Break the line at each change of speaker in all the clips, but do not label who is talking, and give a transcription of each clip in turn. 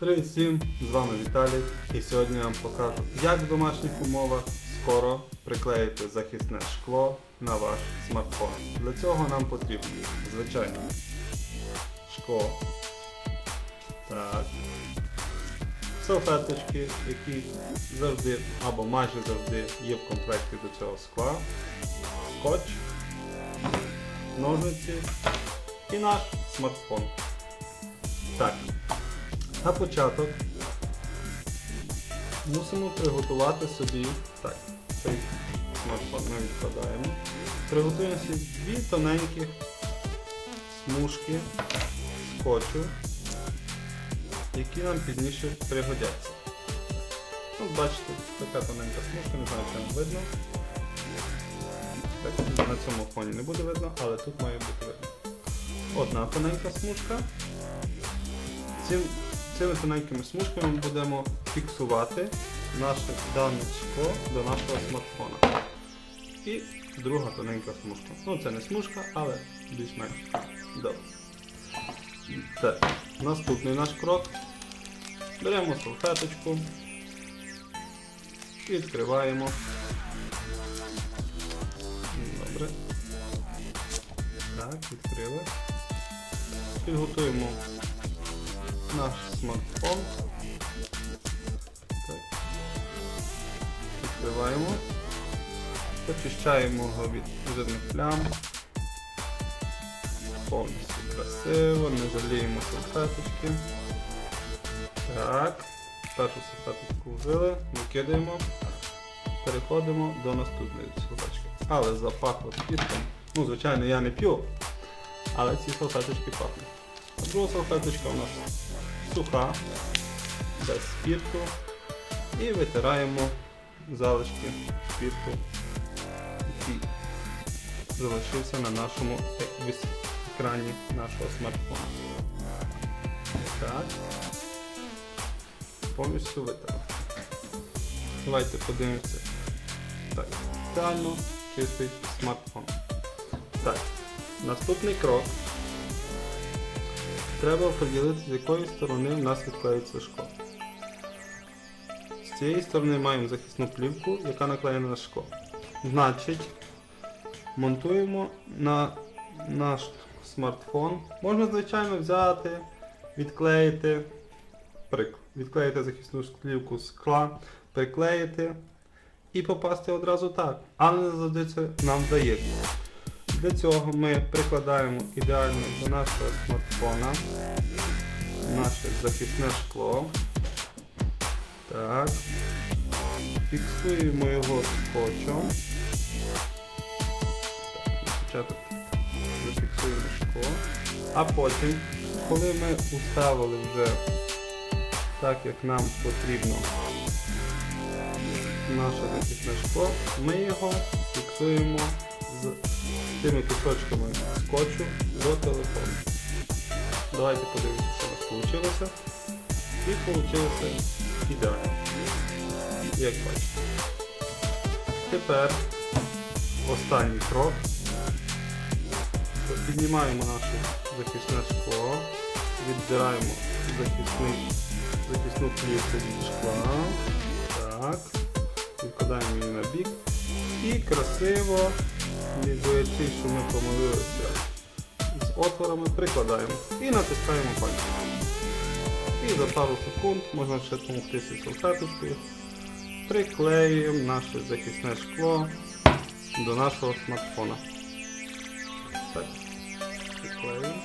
Привіт всім! З вами Віталій і сьогодні я вам покажу, як в домашніх умовах скоро приклеїти захисне шкло на ваш смартфон. Для цього нам потрібно, звичайно, шкло. Так. Салфеточки, які завжди або майже завжди є в комплекті до цього скла. Скотч, ножниці і наш смартфон. Так, на початок мусимо приготувати собі. Так, цей смартфон ми відкладаємо. Приготуємо собі дві тоненькі смужки скотчу, які нам пізніше пригодяться. От бачите, така тоненька смужка, не знаю, чи вам видно. Так, на цьому фоні не буде видно, але тут має бути видно. Одна тоненька смужка. Цими тоненькими смужками ми будемо фіксувати наше дане скло до нашого смартфона. І друга тоненька смужка. Ну це не смужка, але більш-менш. Добре. Так, наступний наш крок. Беремо салфеточку, відкриваємо. Добре. Так, відкрили. Підготуємо наш смартфон. Відкриваємо. Очищаємо його від жирних плям. Повністю красиво, не жаліємо салфеточки. Так. Першу салфеточку вжили, викидаємо. Переходимо до наступної салфеточки. Але запахло спіртом. Ну, звичайно, я не п'ю, але ці салфеточки пахнуть. А друга салфеточка у нас суха, без спірту. І витираємо залишки спірту, який залишився на нашому екрані нашого смартфона. Так. Повністю витерли. Давайте подивимося. Так, ідеально чистий смартфон. Так, наступний крок. Треба оприділити, з якої сторони в нас відклеїться шкло. З цієї сторони маємо захисну плівку, яка наклеєна на шкло. Значить, монтуємо на наш смартфон. Можна, звичайно, взяти, відклеїти, відклеїти захисну плівку з скла, приклеїти і попасти одразу так. Але не завжди це нам вдається. Для цього ми прикладаємо ідеально до нашого смартфона наше захисне шкло. Так. Фіксуємо його скотчем. Спочатку зафіксуємо шкло. А потім, коли ми уставили вже так, як нам потрібно наше захисне шкло, ми його фіксуємо з тими кусочками скотчу до телефону. Давайте подивимося, що у нас вийшло. І вийшло ідеально. Як бачите. Тепер останній крок. Піднімаємо наше захисне шкло, віддираємо захисний, захисну плівку від шкла. Так. Відкладаємо її на бік. І красиво, не боячись, що ми помилилися з отворами, прикладаємо і натискаємо пальцем. І за пару секунд можна ще допомогтися салфеточкою. Приклеюємо наше захисне шкло до нашого смартфона. Так, приклеюємо.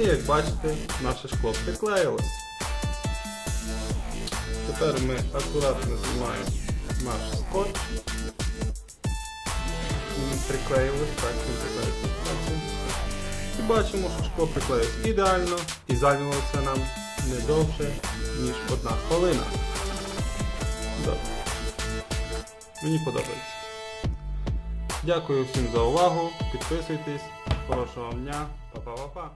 І як бачите, наше шкло приклеїлось. Тепер ми акуратно знімаємо наш скотч. Він приклеїлось, так, він приклеївся. І бачимо, що шкло приклеїлось ідеально і зайнялося нам не довше, ніж одна хвилина. Добре. Мені подобається. Дякую всім за увагу. Підписуйтесь. Хорошого вам дня. Па-па-па-па.